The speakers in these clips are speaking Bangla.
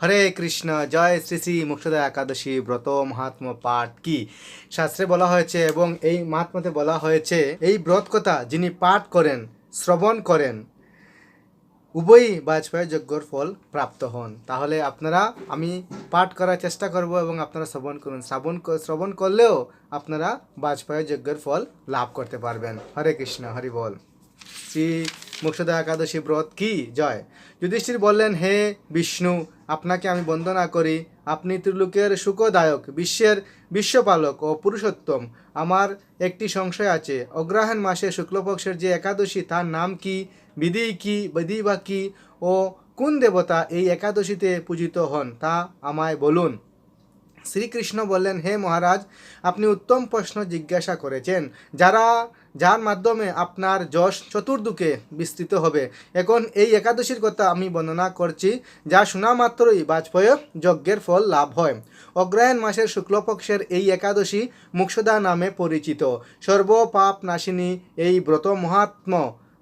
হরে কৃষ্ণ, জয় শ্রী শ্রী মুক্তদা একাদশী ব্রত মহাত্ম পাঠ কি? শাস্ত্রে বলা হয়েছে এবং এই মহাত্মাতে বলা হয়েছে, এই ব্রত কথা যিনি পাঠ করেন, শ্রবণ করেন, উভয়ই বাজপেয়ী যজ্ঞর ফল প্রাপ্ত হন। তাহলে আপনারা, আমি পাঠ করার চেষ্টা করব এবং আপনারা শ্রবণ করুন। শ্রবণ শ্রবণ করলেও আপনারা বাজপেয়ী যজ্ঞের ফল লাভ করতে পারবেন। হরে কৃষ্ণ, হরি বল। শ্রী মুক্ষদা একাদশী ব্রত কি? জয়। যুধিষ্ঠির বললেন, হে বিষ্ণু, আপনাকে আমি বন্দনা করি। আপনি ত্রিলোকের সুখদায়ক, বিশ্বের বিশ্বপালক ও পুরুষোত্তম। আমার একটি সংশয় আছে। অগ্রহায়ণ মাসে শুক্লপক্ষের যে একাদশী, তার নাম কি, বিধি কি, বিধি বা কি? ও কোন দেবতা এই একাদশীতে পূজিত হন, তা আমায় বলুন। শ্রীকৃষ্ণ বললেন, হে মহারাজ, আপনি উত্তম প্রশ্ন জিজ্ঞাসা করেছেন। যারা, যার মাধ্যমে আপনার যশ চতুর্দিকে বিস্তৃত হবে। এখন এই একাদশীর কথা আমি বর্ণনা করছি, যা শোনা মাত্রই বাজপেয় যজ্ঞের ফল লাভ হয়। অগ্রহায়ণ মাসের শুক্লপক্ষের এই একাদশী মুক্ষদা নামে পরিচিত। সর্বপাপ নাশিনী এই ব্রত মহাত্ম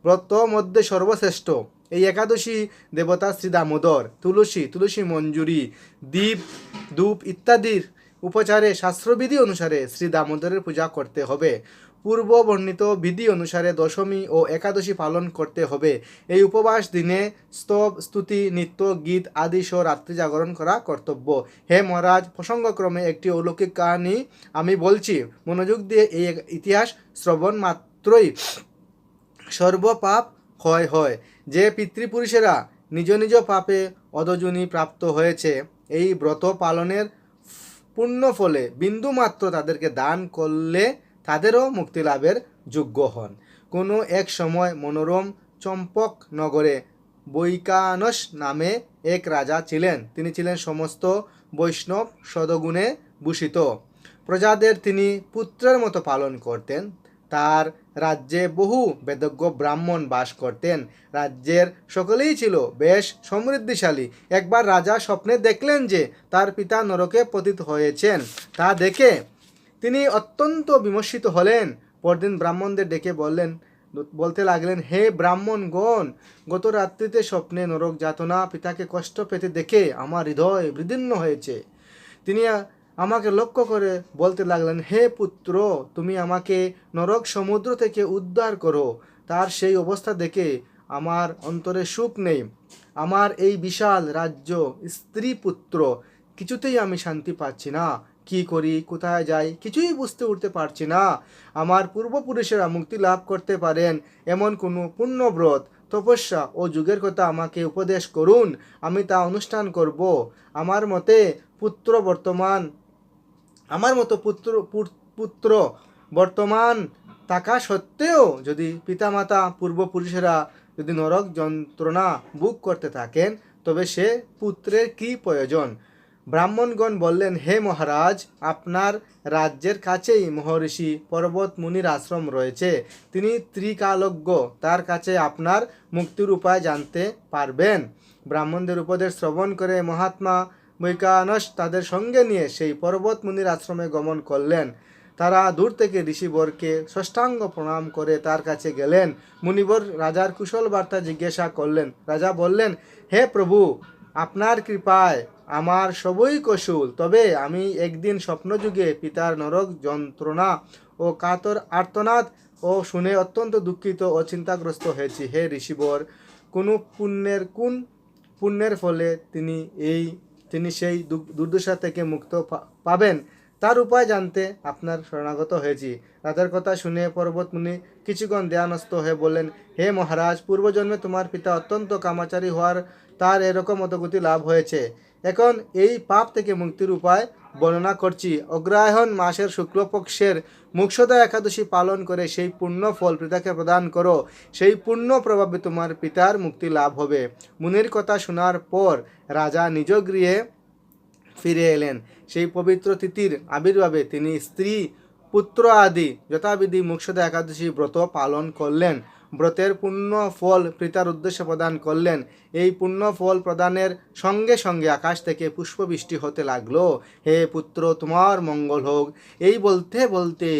ব্রত মধ্যে সর্বশ্রেষ্ঠ। এই একাদশী দেবতা শ্রী দামোদর তুলসী তুলসী মঞ্জুরি দীপ ধূপ ইত্যাদির উপচারে শাস্ত্রবিধি অনুসারে শ্রী দামোদরের পূজা করতে হবে। পূর্ব বর্ণিত বিধি অনুসারে দশমী ও একাদশী পালন করতে হবে। এই উপবাস দিনে স্তব, স্তুতি, নৃত্য, গীত আদি সহ রাত্রি জাগরণ করা কর্তব্য। হে মহারাজ, প্রসঙ্গক্রমে একটি অলৌকিক কাহিনী আমি বলছি। মনোযোগ দিয়ে এই ইতিহাস শ্রবণ মাত্রই। সর্বপাপ ক্ষয় হয়। যে পিতৃপুরুষেরা নিজ নিজ পাপে অদজনী প্রাপ্ত হয়েছে এই ব্রত পালনের পুণ্য ফলে বিন্দুমাত্র তাদেরকে দান করলে তাদেরও মুক্তি লাভের যোগ্য হন। কোনো এক সময় মনোরম চম্পক নগরে বৈকানস নামে এক রাজা ছিলেন। তিনি ছিলেন সমস্ত বৈষ্ণব সদগুণে ভূষিত। প্রজাদের তিনি পুত্রের মতো পালন করতেন। তার রাজ্যে বহু বেদজ্ঞ ব্রাহ্মণ বাস করতেন। রাজ্যের সকলেই ছিল বেশ সমৃদ্ধিশালী। একবার রাজা স্বপ্নে দেখলেন যে তার পিতা নরকে পতিত হয়েছেন, তা দেখে তিনি অত্যন্ত বিমর্ষিত হলেন। পরদিন ব্রাহ্মণদের ডেকে বললেন, বলতে লাগলেন, হে ব্রাহ্মণগণ, গত রাত্রিতে স্বপ্নে নরক যাতনা পিতাকে কষ্ট পেতে দেখে আমার হৃদয় বিদীর্ণ হয়েছে। তিনি আমাকে লক্ষ্য করে বলতে লাগলেন, হে পুত্র, তুমি আমাকে নরক সমুদ্র থেকে উদ্ধার করো। তার সেই অবস্থা দেখে আমার অন্তরে সুখ নেই। আমার এই বিশাল রাজ্য, স্ত্রী পুত্র, কিছুতেই আমি শান্তি পাচ্ছি না। কি করি, কোথায় যাই, কিছুই বুঝতে উঠতে পারছি না। আমার পূর্বপুরুষেরা মুক্তি লাভ করতে পারেন এমন কোনো পুণ্যব্রত। তপস্যা ও যুগের কথা আমাকে উপদেশ করুন, আমি তা অনুষ্ঠান করব। আমার মতে পুত্র বর্তমান আমার মতো পুত্র পুত্র বর্তমান থাকা সত্ত্বেও যদি পিতামাতা, পূর্বপুরুষেরা যদি নরক যন্ত্রণা বুক করতে থাকেন, তবে সে পুত্রের কি প্রয়োজন? ব্রাহ্মণগণ বললেন, হে মহারাজ, আপনার রাজ্যের কাছেই মহর্ষি পর্বত মুনির আশ্রম রয়েছে। তিনি ত্রিকালজ্ঞ, তার কাছে আপনার মুক্তির উপায় জানতে পারবেন। ব্রাহ্মণদের উপদেশ শ্রবণ করে মহাত্মা বৈকানস তাদের সঙ্গে নিয়ে সেই পর্বত মুনির আশ্রমে গমন করলেন। তারা দূর থেকে ঋষিবরকে ষষ্ঠাঙ্গ প্রণাম করে তার কাছে গেলেন। মুনিবর রাজার কুশল বার্তা জিজ্ঞাসা করলেন, রাজা বললেন, হে প্রভু, আপনার কৃপায় আমার সবই কৌশল তবে আমি একদিন স্বপ্নযুগে পিতার নরক যন্ত্রণা ও কাতর আর্তনাদ ও শুনে অত্যন্ত দুঃখিত ও চিন্তাগ্রস্ত হয়েছি। হে ঋষিবর, কোনো পুণ্যের, কোন পুণ্যের ফলে তিনি এই তিনি সেই দুর্দশা থেকে মুক্ত পাবেন। তার উপায় জানতে আপনার শরণাগত হয়েছি। রাজার কথা শুনে পর্বতমুনি কিছুক্ষণ দেয়ানস্ত হয়ে বললেন, হে মহারাজ, পূর্বজন্মে তোমার পিতা অত্যন্ত কামাচারী হওয়ার তার এরকম অতগতি লাভ হয়েছে। এখন এই পাপ থেকে মুক্তির উপায় বর্ণনা করছি। অগ্রহায়ণ মাসের শুক্লপক্ষের মুক্ষদা একাদশী পালন করে সেই পূর্ণ ফল পিতাকে প্রদান করো। সেই পূর্ণ প্রভাবে তোমার পিতার মুক্তি লাভ হবে। মুনির কথা শোনার পর রাজা নিজ গৃহে ফিরে এলেন। সেই পবিত্র তিথির আবির্ভাবে তিনি স্ত্রী, পুত্র আদি যথাবিধি মুক্ষদা একাদশী ব্রত পালন করলেন। ব্রতের পূর্ণ ফল পিতার উদ্দেশ্যে প্রদান করলেন। এই পূর্ণ ফল প্রদানের সঙ্গে সঙ্গে আকাশ থেকে পুষ্পবৃষ্টি হতে লাগল। হে পুত্র, তোমার মঙ্গল হোক। এই বলতে বলতে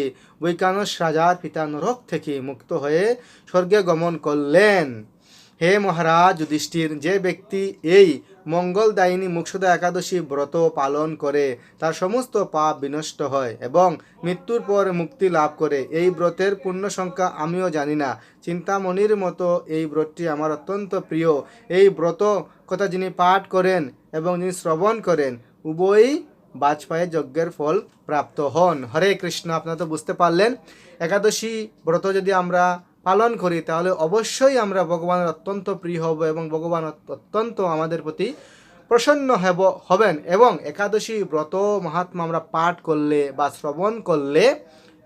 বৈকানস রাজার পিতা নরক থেকে মুক্ত হয়ে স্বর্গে গমন করলেন। হে মহারাজ, যুধিষ্ঠির, যে ব্যক্তি এই মঙ্গলদায়িনী মুক্ষুদা একাদশী ব্রত পালন করে, তার সমস্ত পাপ বিনষ্ট হয় এবং মৃত্যুর পর মুক্তি লাভ করে। এই ব্রতের পূর্ণ সংখ্যা আমিও জানি না। চিন্তামণির মতো এই ব্রতটি আমার অত্যন্ত প্রিয়। এই ব্রত কথা যিনি পাঠ করেন এবং যিনি শ্রবণ করেন, উভয়ই বাজপেয়ী যজ্ঞের ফল প্রাপ্ত হন। হরে কৃষ্ণ, আপনারা তো বুঝতে পারলেন। একাদশী ব্রত যদি আমরা পালন করি, তাহলে অবশ্যই আমরা ভগবানের অত্যন্ত প্রিয় হব এবং ভগবান অত্যন্ত আমাদের প্রতি প্রসন্ন হব, হবেন। এবং একাদশী ব্রত মহাত্মা আমরা পাঠ করলে বা শ্রবণ করলে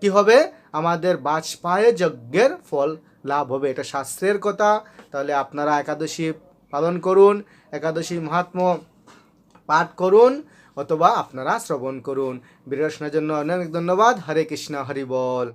কি হবে? আমাদের বাজপায়ে যজ্ঞের ফল লাভ হবে। এটা শাস্ত্রের কথা। তাহলে আপনারা একাদশী পালন করুন, একাদশী মহাত্ম পাঠ করুন অথবা আপনারা শ্রবণ করুন। বিরোচনার জন্য অনেক ধন্যবাদ। হরে কৃষ্ণ, হরি বল।